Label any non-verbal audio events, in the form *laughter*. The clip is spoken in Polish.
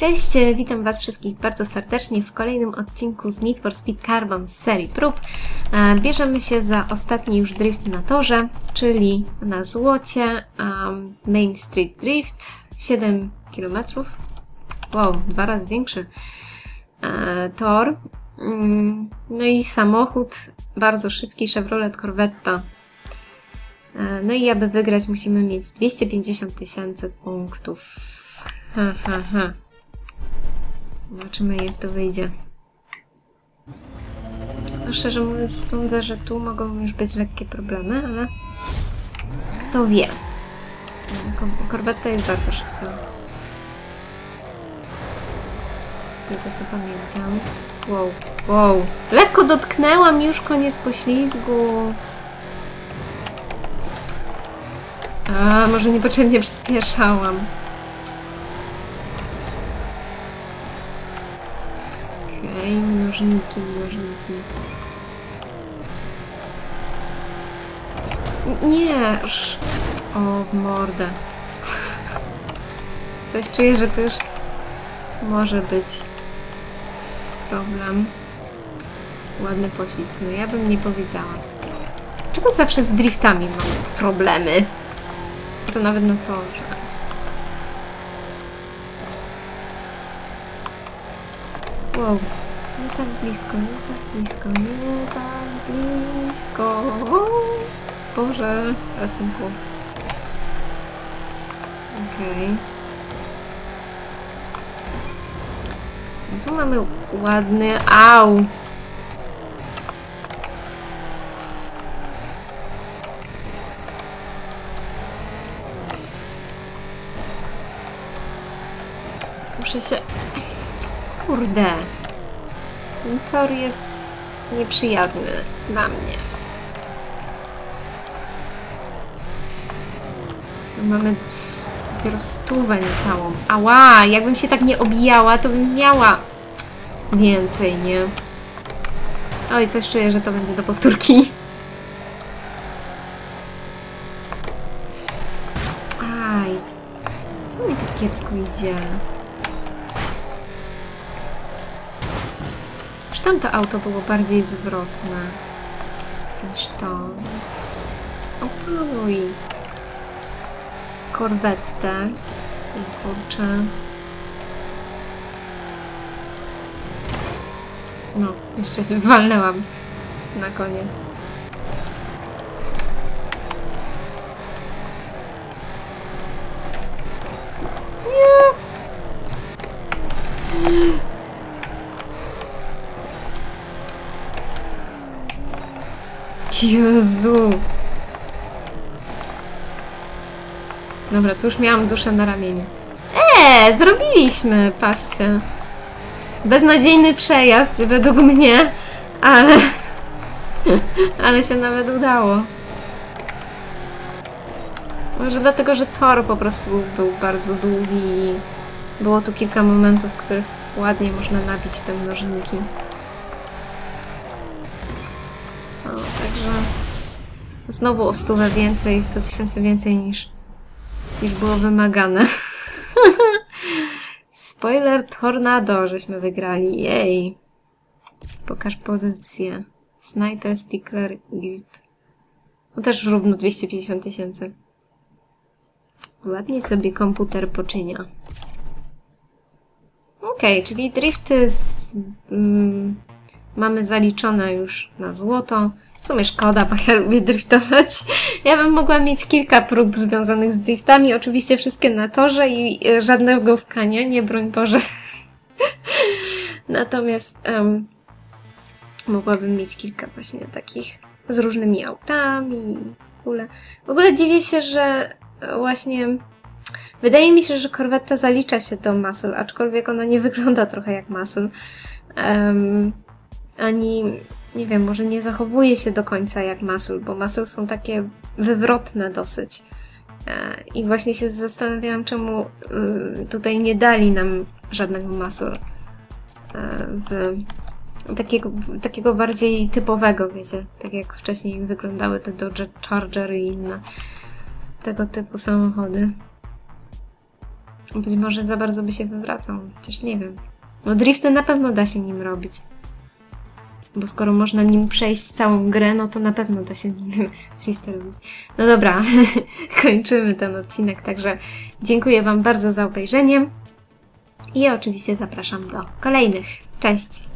Cześć, witam Was wszystkich bardzo serdecznie w kolejnym odcinku z Need for Speed Carbon z serii prób. E, Bierzemy się za ostatni już drift na torze, czyli na złocie um, Main Street Drift, 7 km. Wow, dwa razy większy e, tor. Mm, No i samochód, bardzo szybki Chevrolet Corvetta. E, No i aby wygrać musimy mieć 250 tysięcy punktów. Ha, ha, ha. Zobaczymy jak to wyjdzie. No, szczerze mówiąc sądzę, że tu mogą już być lekkie problemy, ale kto wie. Ko- Korbetta jest bardzo szybka. Z tego co pamiętam. Wow, wow. Lekko dotknęłam już koniec poślizgu. A, może niepotrzebnie przyspieszałam. Okej, mnożniki, mnożniki. Nie, o w mordę. *laughs* Coś czuję, że to już może być problem. Ładny poślizg, no ja bym nie powiedziała. Czego zawsze z driftami mam problemy? To nawet na torze. Wow, nie tak blisko, nie tak blisko, nie tak blisko. Boże, ratunku. Okej. No Tu mamy ładny... Au! Muszę się... Kurde. Ten tor jest nieprzyjazny dla mnie. Mamy dopiero stówę niecałą. Ała! Jakbym się tak nie obijała, to bym miała więcej, nie? Oj, coś czuję, że to będzie do powtórki. Aj. Co mi tak kiepsko idzie? Tamto auto było bardziej zwrotne niż to, więc opanuj korwetę i kurczę. No, jeszcze się walnęłam na koniec. Jezu! Dobra, tu już miałam duszę na ramieniu. Eee, zrobiliśmy, patrzcie. Beznadziejny przejazd według mnie, ale... *laughs* ale się nawet udało. Może dlatego, że tor po prostu był bardzo długi i było tu kilka momentów, w których ładnie można nabić te mnożniki. No, także znowu o stówę więcej, 100 tysięcy więcej niż, niż było wymagane. *laughs* Spoiler Tornado, żeśmy wygrali. Jej. Pokaż pozycję. Sniper Stickler Guild. No też równo 250 tysięcy. Ładnie sobie komputer poczynia. Okej, czyli drifty z, mm, mamy zaliczone już na złoto. Sumie szkoda, bo ja lubię driftować. Ja bym mogła mieć kilka prób związanych z driftami. Oczywiście wszystkie na torze i e, żadnego w kanie, nie broń Boże. *laughs* Natomiast em, mogłabym mieć kilka właśnie takich z różnymi autami, w ogóle. W ogóle dziwię się, że właśnie wydaje mi się, że korwetta zalicza się do muscle, aczkolwiek ona nie wygląda trochę jak muscle. Em, ani, nie wiem, może nie zachowuje się do końca jak muscle, bo muscle są takie wywrotne dosyć. E, I właśnie się zastanawiałam, czemu y, tutaj nie dali nam żadnego muscle. E, takiego, takiego bardziej typowego, wiecie, tak jak wcześniej wyglądały te Dodge Charger i inne tego typu samochody. Być może za bardzo by się wywracał, chociaż nie wiem. No drifty na pewno da się nim robić. Bo skoro można nim przejść całą grę, no to na pewno da się *laughs* nim drifty robić. No dobra, *laughs* kończymy ten odcinek, także dziękuję Wam bardzo za obejrzenie i oczywiście zapraszam do kolejnych. Cześć!